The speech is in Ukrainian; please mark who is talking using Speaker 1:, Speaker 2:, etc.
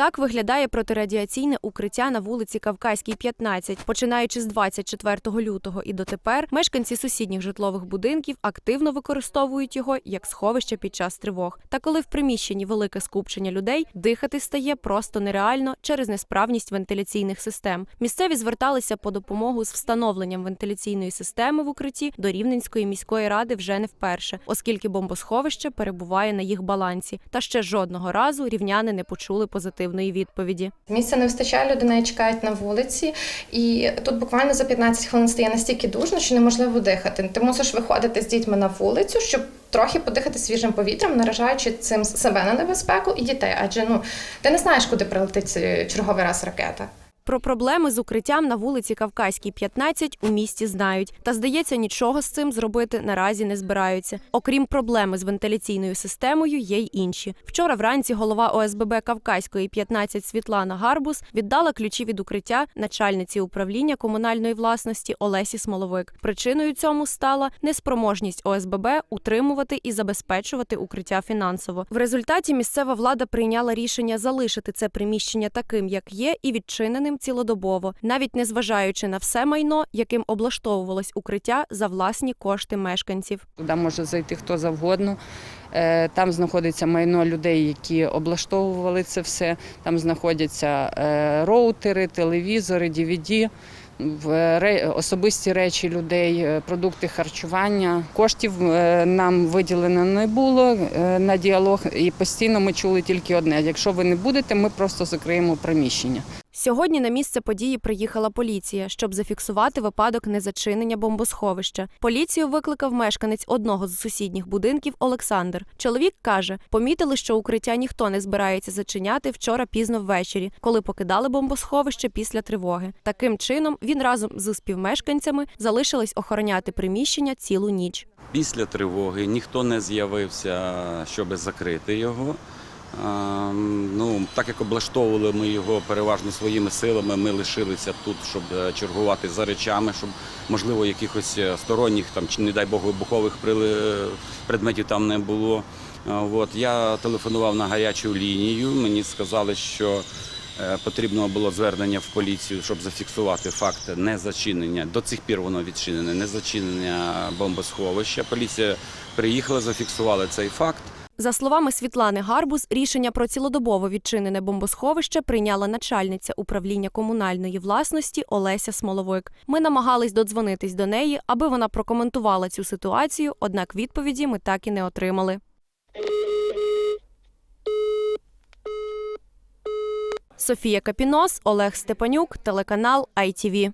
Speaker 1: Так виглядає протирадіаційне укриття на вулиці Кавказькій, 15. Починаючи з 24 лютого і дотепер, мешканці сусідніх житлових будинків активно використовують його як сховище під час тривог. Та коли в приміщенні велике скупчення людей, дихати стає просто нереально через несправність вентиляційних систем. Місцеві зверталися по допомогу з встановленням вентиляційної системи в укритті до Рівненської міської ради вже не вперше, оскільки бомбосховище перебуває на їх балансі. Та ще жодного разу рівняни не почули позитивної відповіді.
Speaker 2: Місця не вистачає, навіть чекають на вулиці, і тут буквально за 15 хвилин стає настільки душно, що неможливо дихати. Ти мусиш виходити з дітьми на вулицю, щоб трохи подихати свіжим повітрям, наражаючи цим себе на небезпеку і дітей. Адже ну ти не знаєш, куди прилетить е, черговий раз ракета.
Speaker 1: Про проблеми з укриттям на вулиці Кавказькій, 15 у місті знають. Та здається, нічого з цим зробити наразі не збираються. Окрім проблеми з вентиляційною системою, є й інші. Вчора вранці голова ОСББ Кавказької 15 Світлана Гарбус віддала ключі від укриття начальниці управління комунальної власності Олесі Смоловик. Причиною цьому стала неспроможність ОСББ утримувати і забезпечувати укриття фінансово. В результаті місцева влада прийняла рішення залишити це приміщення таким, як є, і відчиненим цілодобово, навіть не зважаючи на все майно, яким облаштовувалось укриття за власні кошти мешканців.
Speaker 3: Туди може зайти хто завгодно. Е, Там знаходиться майно людей, які облаштовували це все. Там знаходяться е, роутери, телевізори, DVD, особисті речі людей, е, продукти харчування. Коштів нам виділено не було на діалог, і постійно ми чули тільки одне: якщо ви не будете, ми просто закриємо приміщення.
Speaker 1: Сьогодні на місце події приїхала поліція, щоб зафіксувати випадок незачинення бомбосховища. Поліцію викликав мешканець одного з сусідніх будинків Олександр. Чоловік каже, помітили, що укриття ніхто не збирається зачиняти вчора пізно ввечері, коли покидали бомбосховище після тривоги. Таким чином він разом з співмешканцями залишились охороняти приміщення цілу ніч.
Speaker 4: Після тривоги ніхто не з'явився, щоб закрити його. А, Ну, так як облаштовували ми його переважно своїми силами, ми лишилися тут, щоб е, чергувати за речами, щоб можливо якихось е, сторонніх там чи не дай Бог вибухових предметів там не було. От я телефонував на гарячу лінію. Мені сказали, що е, потрібно було звернення в поліцію, щоб зафіксувати факт незачинення. До цих пір воно відчинене, незачинення бомбосховища. Поліція приїхала, зафіксували цей факт.
Speaker 1: За словами Світлани Гарбуз, рішення про цілодобово відчинене бомбосховище прийняла начальниця управління комунальної власності Олеся Смоловик. Ми намагались додзвонитись до неї, аби вона прокоментувала цю ситуацію, однак відповіді ми так і не отримали. Софія Капінос, Олег Степанюк, телеканал ITV.